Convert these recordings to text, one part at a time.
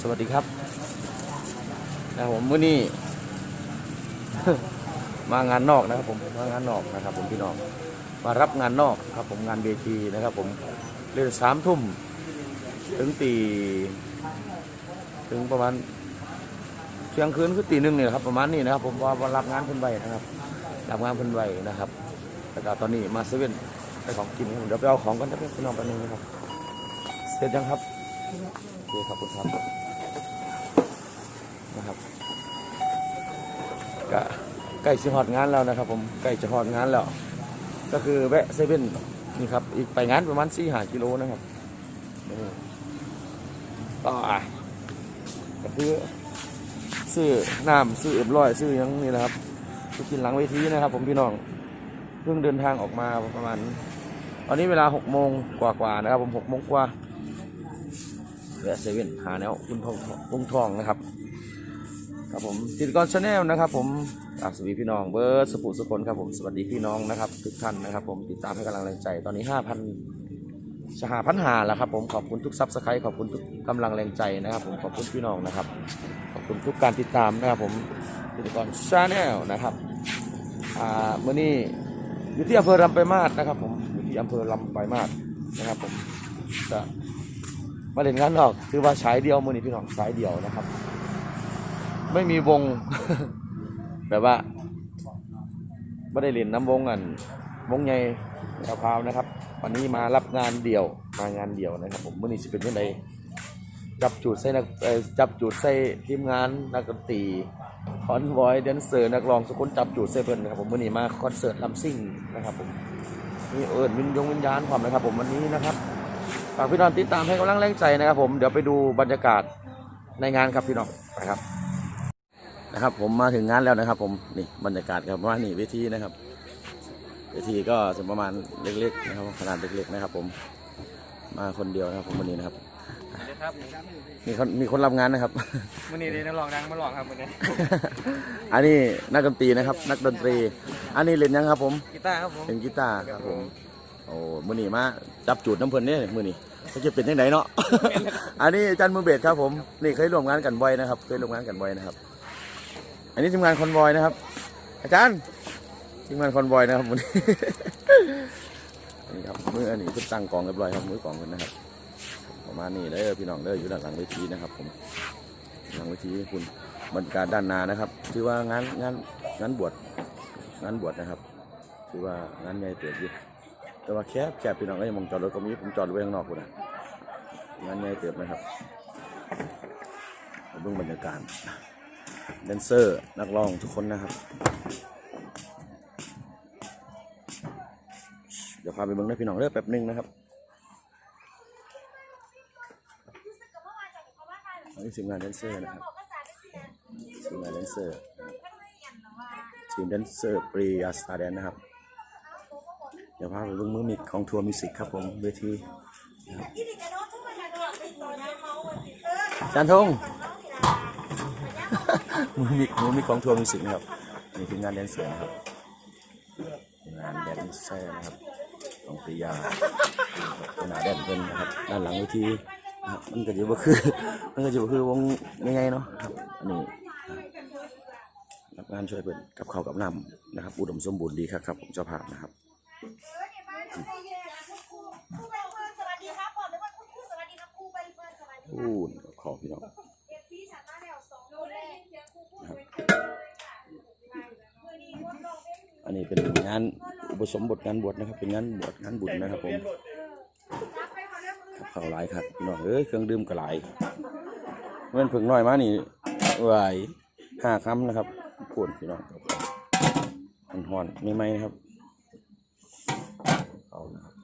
สวัสดีครับนะผมมื้อนี้ มางานนอกนะครับ ผมมางานนอกนะครับ ผมพี่น้องมารับงานนอกครับ ผมงานเวทีนะครับ ผมเล่นสามทุ่มถึงตีถึงประมาณเที่ยงคืนคือตีหนึ่งเนี่ยครับ ประมาณนี้นะครับ ผมว่ารับงานเพิ่นไว้นะครับ รับงานเพิ่นไว้นะครับแล้วก็ตอนนี้มาเซเว่นไปของกินผมเดี๋ยวไปเอาของกันนะพี่น้องแป๊บนึงนะครับเสร็จยังครับโอเคครับคุณครับนะครับ ก็ใกล้จะฮอดงานแล้วนะครับ ผมใกล้จะฮอดงานแล้ว ก็คือแวะเซเว่นนี่ครับอีกไปงานประมาณสี่หากิโลนะครับนี่ก็อะก็คือซื้อน้ำซื้อเอ็มร้อยซื้อยังนี่นะครับไปกินหลังเวทีนะครับ ผมพี่น้องเพิ่งเดินทางออกมาประมาณตอนนี้เวลาหกโมงกว่าๆนะครับ ผมหกโมงกว่าแวะเซเว่นหาแนวคุณทองทองนะครับ ครับผมติดกรชาแนลนะครับผมอะสวัสดีพี่น้องเบิร์สปุสกลครับผมสวัสดีพี่น้องนะครับ ทุกท่านนะครับ ผมติดตามให้กำลังแรงใจตอนนี้ห้าพันจะหาพันหาแล้วครับผมขอบคุณทุกซับสไครต์ขอบคุณทุกกำลังแรงใจนะครับ ผมขอบคุณพี่น้องนะครับ ขอบคุณทุกการติดตามนะครับผมติดกรชาแนลนะครับอ่าเมื่อนี้อยู่ที่อำเภอลำไปลายมาศนะครับ ผมอยู่ที่อำเภอลำไปลายมาศนะครับ ผมจะมาเล่นงานนอกคือว่าฉายเดียวมือนี้พี่น้องฉายเดียวนะครับ ไม่มีวง แบบว่าไม่ได้เล่นน้ำวงกันวงใหญ่กะพราวนะครับ วันนี้มารับงานเดี่ยวมางานเดี่ยวนะครับ ผมวันนี้จะเป็นยังไงจับจูดใส่นักจับจูดใส่ทีมงานนักดนตรีคอนวอยแดนเซอร์นักร้องสกุลจับจูดใส่เพิ่นนะครับผมวันนี้มาคอนเสิร์ตลำซิ่งนะครับผมมีเอิญวิญญงวิญญาณความนะครับ ผมวันนี้นะครับฝากพี่น้องติดตามให้กำลังแรงใจนะครับ ผมเดี๋ยวไปดูบรรยากาศในงานครับพี่น้องนะครับ นะครับ ผมมาถึงงานแล้วนะครับ ผมนี่บรรยากาศครับว่านี่เวทีนะครับเวทีก็จะประมาณเล็กๆนะครับขนาดเล็กๆนะครับ ผมมาคนเดียวนะครับผมวันนี้นะครับครับมีคนมีคนรับงานนะครับวันนี้ได้นักร้องดังมาร้องครับวันนี้ อันนี้นักดนตรีนะครับ นักดนตรี อันนี้เล่นยังครับ ผมกีตาร์ครับผมเป็นกีตาร์ครับผมโอ้มือนี้มาจับจูดน้ำเพลินเนี่ยมือนี้เขาจะเป็นยังไงเนาะอันนี้อาจารย์มือเบสครับผมนี่เคยร่วมงานกันบ่อยนะครับ เคยร่วมงานกันบ่อยนะครับ อันนี้ทีมงานคอนวอยนะครับ อาจารย์ทีมงานคอนวอยนะครับวันนี้นี่ครับมืออันนี้เพิ่งตั้งกองเรียบร้อยครับมือกองกันนะครับ ประมาณนี้เลยพี่น้องเด้ออยู่ด้านหลังเวทีนะครับ ผมหลังเวทีคุณบรรยากาศด้านหนานะครับถือว่างานงานงานบวชงานบวชนะครับถือว่างานใหญ่เติบอยู่แต่ว่าแคบแคบพี่น้องก็ยังมองจอดรถก็มีผมจอดไว้ข้างนอกคุณนะงานใหญ่เติบนะครับเบื้องบรรยากาศ แดนเซอร์ นักร้องทุกคนนะครับ เดี๋ยวพาไปเบิ่งนะพี่น้องเด้อกแป๊บนึงนะครับอันนี้ทีมงานแดนเซอร์นะครับทีมงานแดนเซอร์ทีมแดนเซอร์ปรีอาสตาแดนนะครับ เดี๋ยวพาไปเบิ่งมือมิกของทัวร์มิวสิกครับผมเวทีนะครับจานทง มือมิกมือมิกของทัวร์มิวสิกนะครับนี่คืองานแดนเซอร์นะครับงานแดนเซอร์นะครับของปริยาเป็นหนาแดนเป็นนะครับด้านหลังเวทีนะครับมันก็จะบ่คือมันก็จะบ่คือวงง่ายๆเนาะครับอันนี้รับงานช่วยเป็นกับข้าวกับน้ำนะครับ อุดมสมบูรณ์ดีครับครับผมเจ้าภาพนะครับสวัสดีครับบอกเลยว่าคุณครูสวัสดีครับครูใบเฟิร์นสวัสดีอู้กับขอพี่น้อง อันนี้เป็นงานอุปสมบทงานบวชนะครับ เป็นงานบวชงานบุญนะครับผมเข้าวหลายครับน้องเอ้ยเครื่องดื่มก็หลายเมื่อผึ่งน้อยมานี่ไหวห้าคำนะครับปวดพี่น้องกับข้าวหอนไม่ไหมนะครับเอานะครับ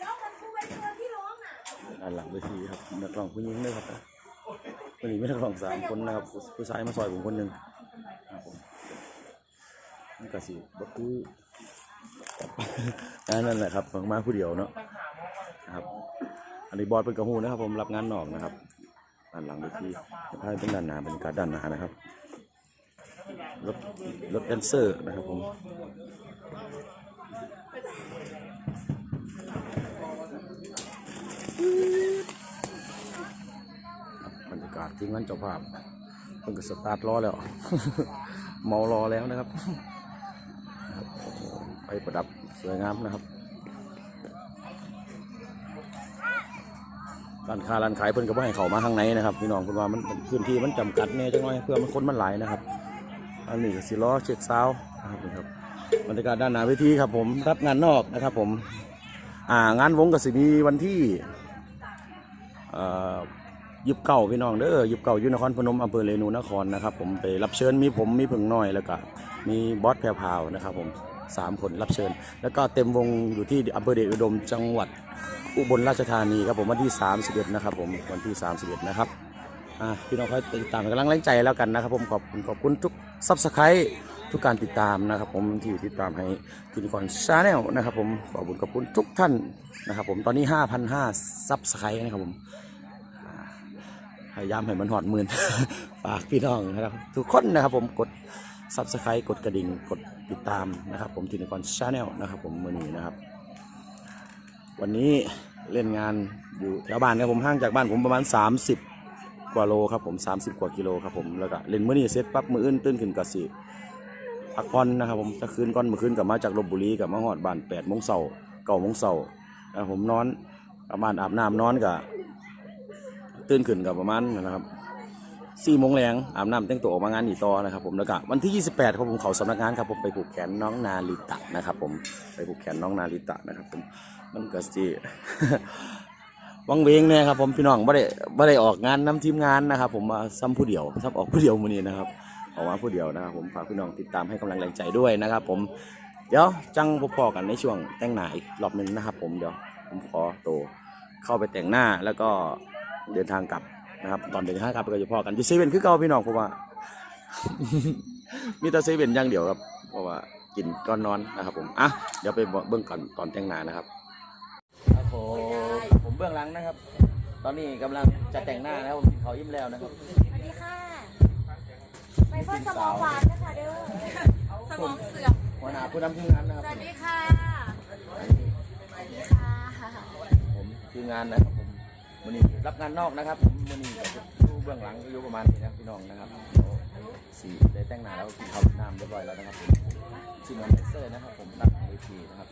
แล้วมันครูใบเฟิร์นที่ร้องอะด้านหลังเวทีครับนักร้องผู้หญิงด้วยครับ วันนี้ไม่นักร้องสามคนนะครับผู้ผู้ชายมาซอยผมคนหนึ่งครับผมนี่ก็สิบักคือกับนั่นแหละครับผมมาผู้เดียวเนาะครับ อันนี้บอสเป็นกระหูนะครับ ผมรับงานนอกนะครับด้านหลังเวทีจะพาไปเป็นด้านหน้าบรรยากาศด้านหน้านะครับรถรถแดนเซอร์นะครับผม กากทีมงานเจ้าภาพเพิ่งก็สตาร์ทรอแล้ว เมารอแล้วนะครับไฟประดับสวยงามนะครับร้านค้าร้านขายเพิ่นก็บ่ให้เข้ามาข้างในนะครับพี่น้องเพิ่นว่ามันพื้นที่มันจำกัดแน่จังหน่อยเพื่อมันคนมันหลายนะครับ อันนี้ก็สิล้อเช็คซาวด์นะครับนี่ครับบรรยากาศด้านหน้าเวทีครับผมรับงานนอกนะครับผมอ่างานวงก็สิมีวันที่เอ่อ ยิบเก่าพี่น้องเด้อยิบเก่าอยู่นครพนมอำเภอเรนูนครนะครับผมไปรับเชิญมีผมมีผึ่งน้อยแล้วก็มีบอสแพรพาวนะครับผมสามคนรับเชิญ แล้วก็เต็มวงอยู่ที่อำเภอเดชอุดมจังหวัดอุบลราชธานีครับผมวันที่ 31 นะครับผมวันที่ 31 นะครับอะพี่น้องคอยติดตามกำลังแรงใจแล้วกันนะครับผมขอบคุณขอบคุณทุกซับสไครต์ทุกการติดตามนะครับ ผมที่ติดตามให้กินก่อนชาแนลนะครับ ผมขอบคุณขอบคุณทุกท่านนะครับ ผมตอนนี้ 5,500ซับสไครต์นะครับผม พยายามให้มันหอดหมื่นฝากพี่น้องนะครับ ทุกคนนะครับผมกดซับสไครต์กดกระดิ่งกดติดตามนะครับ ผมที่นครชาแนลนะครับ ผมมือนี้นะครับ วันนี้เล่นงานอยู่แถวบ้านครับผมห่างจากบ้านผมประมาณ 30 กว่าโลครับผม 30 กว่ากิโลครับผมแล้วก็เล่นมือนี้เสร็จปั๊บมืออื่นตื่นขึ้นก็สิพักผ่อนนะครับผมจะคืนก่อนมือคืนกับมาจากลบบุรีกับมาฮอดบ้าน8โมงเช้าโมงเช้ารับผมนอนประมาณอาบน้ำนอนก็ ตื่นขึ้นกับประมาณนะครับ4โมงแรงอาบน้ำแต่งตัวออกมางานอีกต่อนะครับผมแล้วก็วันที่ 28ครับผมเขาสำนักงานครับผมไปผูกแขนน้องนาลิตะนะครับผมไปผูกแขนน้องนาลิตะนะครับผมมันก็สิวังเวงเนี่ยครับผมพี่น้องไม่ได้ไม่ได้ออกงานนำทีมงานนะครับ ผมมาซ้ำผู้เดียวซ้ำออกผู้เดียวมือนี้นะครับออกมาผู้เดียวนะครับ ผมฝากพี่น้องติดตามให้กำลังแรงใจด้วยนะครับ ผมเดี๋ยวจังพบพอกันในช่วงแต่งหน้าอีกรอบหนึ่งนะครับ ผมเดี๋ยวผมขอตัวเข้าไปแต่งหน้าแล้วก็ เดินทางกลับนะครับ ตอนเดินทางกลับก็จะพอกันอยู่เซเว่นคือเก่าพี่น้องเพราะว่า มีแต่เซเว่นอย่างเดียวครับ เพราะว่ากินก่อนนอนนะครับ ผมอะเดี๋ยวไปเบื้องก่อนตอนแต่งหน้านะครับครับผมผมเบื้องหลังนะครับ ตอนนี้กำลังจะแต่งหน้านะครับผมกินเขาวอิ่มแล้วนะครับสวัสดีค่ะไปเพิ่มสมองหวานนะคะเด้อสมองเสื่อมหัวหน้าผู้นำทีมงานนะครับสวัสดีค่ะอันนี้สวัสดีค่ะผมทีมงานนะครับผม วันนี้รับงานนอกนะครับผมวันนี้จะอยู่เบื้องหลังก็อยู่ประมาณนี้นะพี่น้องนะครับสีได้แต่งหน้าแล้วกินข้าวน้ำเรียบร้อยแล้วนะครับผมทีมงานเซอร์นะครับ ผมตั้งเวทีนะครับ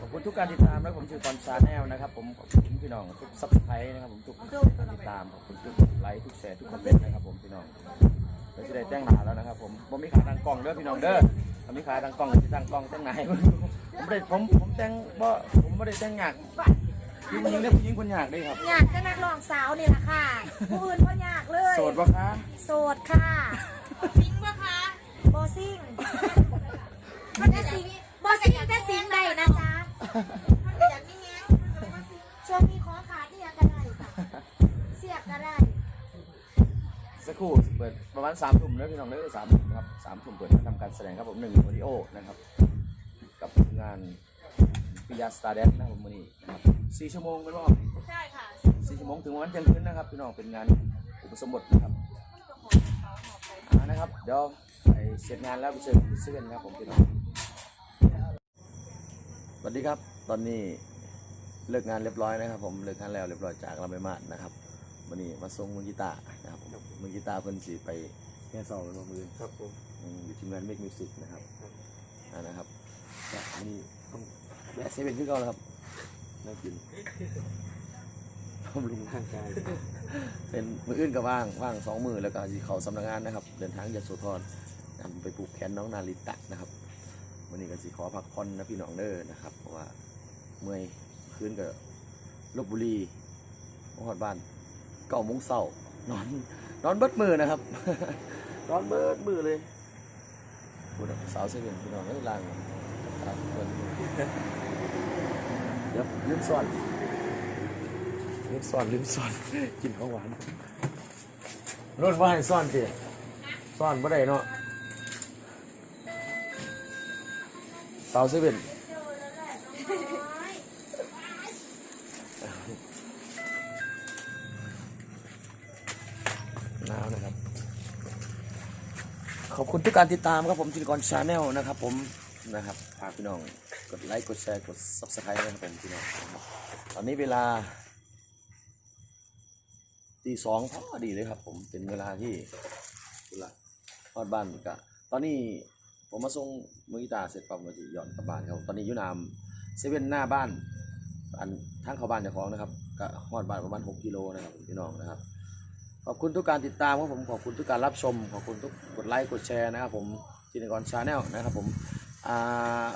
ขอบคุณทุกการติดตามและผมชื่อกอนชาแนลนะครับ ผมขอบคุณพี่น้องทุกซับสไครต์นะครับ ผมทุกการติดตามขอบคุณทุกไลค์ทุกแชร์ทุกคอมเมนต์นะครับ ผมพี่น้องเราจะได้แต่งหน้าแล้วนะครับ ผมผมมีขาตั้งกล้องเด้อพี่น้องเด้อผมมีขาตั้งกล้องที่ตั้งกล้องต่งหน้าให้เบิ่งผมไม่ได้ผมผมแต่งบ่าผมไม่ได้แต่งยาก ผู้หญิงได้อผู้หญิงคนยากได้ครับ อยากก็นักร้องสาวนี่แหละค่ะ ผู้อื่นก็อยากเลย โสดปะคะ โสดค่ะซิงปะคะบอซิงมันจะซิงบอซิงแต่ซิงได้นะจ๊ะอยากมีแฮงช่วงนี้ขอขาดที่ยังก็ได้ค่ะเสียบก็ได้ สักครู่เปิดประมาณสามทุ่มแล้วพี่น้องเด้อสามทุ่มครับสามทุ่มเปิดทำการแสดงครับผมหนึ่งวิดีโอนะครับ กับงาน ปิยาสตาร์แดนนะครับผมวันนี้นะครับสี่ชั่วโมงเป็นรอบใช่ค่ะสี่ชั่วโมงถึงวันเที่ยงคืนนะครับพี่น้องเป็นงานอุปสมบทนะครับอ่านะครับเดี๋ยวไปเสร็จงานแล้วไปเจอกันที่เซเว่นครับผมพี่น้องสวัสดีครับตอนนี้เลิกงานเรียบร้อยนะครับ ผมเลิกงานแล้วเรียบร้อยจากลำไปมาดนะครับวันนี้มาส่งมือกีตาร์นะครับผมมือกีตาร์เพิ่นสีไปแค่ซองเป็นมือครับผมอืมอยู่ทีมงานเมกมิวสิกนะครับอ่านะครับแต่อันนี้ต้อง แวะเซเว่นขึ้นก่อนแล้วครับน่ากินบำรุงทางกายเป็นมืออื่นก็ว่างว่างสองมือแล้วก็สิเขาสำนักงานนะครับ เดินทางยโสธรนำไปปลูกแขนน้องนาริตะนะครับวันนี้ก็สิขอพักผ่อนนะพี่น้องเด้อนะครับ เพราะว่าเมื่อยคืนก็ลบบุรีมาหอดบ้านเก้าโมงเช้านอนนอนเบิดมือนะครับนอนเบิดมือเลยพูดสาวเซเว่นพี่น้องเอ้ยลางครับเพิ่น เดี๋ยวลืมซ่อนลืมซ่อนลืมซ่อนกินของหวานรถว่าให้ซ่อนสิซ่อนบ่ได้เนาะสาวเซเว่นหนาวนะครับ ขอบคุณทุกการติดตามครับผมจินกรชาแนลนะครับผม นะครับฝากพี่น้องกดไลค์กดแชร์กด subscribe นะครับผมพี่น้องตอนนี้เวลาตีสองพอดีเลยครับ ผมเป็นเวลาที่เวลาฮอดบ้านกะตอนนี้ผมมาส่งมือกีตาเสร็จปั๊บมาที่ย้อนกลับบ้านครับตอนนี้ยูนามเซเว่นหน้าบ้านอันทางเข้าบ้านเจ้าของนะครับก็ฮอดบ้านประมาณ6กิโลนะครับพี่น้องนะครับ ขอบคุณทุกการติดตามครับผมขอบคุณทุกการรับชม ขอบคุณทุกกดไลค์กดแชร์นะครับผมจินกรชาแนลนะครับผม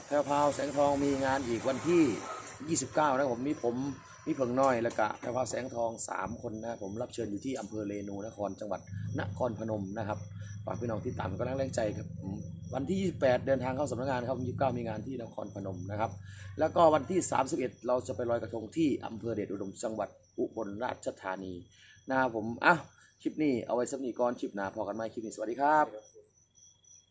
แพรวพาวแสงทองมีงานอีกวันที่ 29 นะผมมีผมมีเพิงน้อยแล้วก็แพรวพาวแสงทอง 3 คนนะผมรับเชิญอยู่ที่อำเภอเรนูนครจังหวัดนครพนมนะครับฝากพี่น้องติดตามก็แรงแรงใจครับวันที่ 28 เดินทางเข้าสำนักงานครับ29 มีงานที่นครพนมนะครับ แล้วก็วันที่ 31 เราจะไปลอยกระทงที่อำเภอเดชอุดมจังหวัดอุบลราชธานีนะครับผมอะคลิปนี้เอาไว้สำนีก่อนคลิปหน้าพอกันไหมคลิปนี้สวัสดีครับ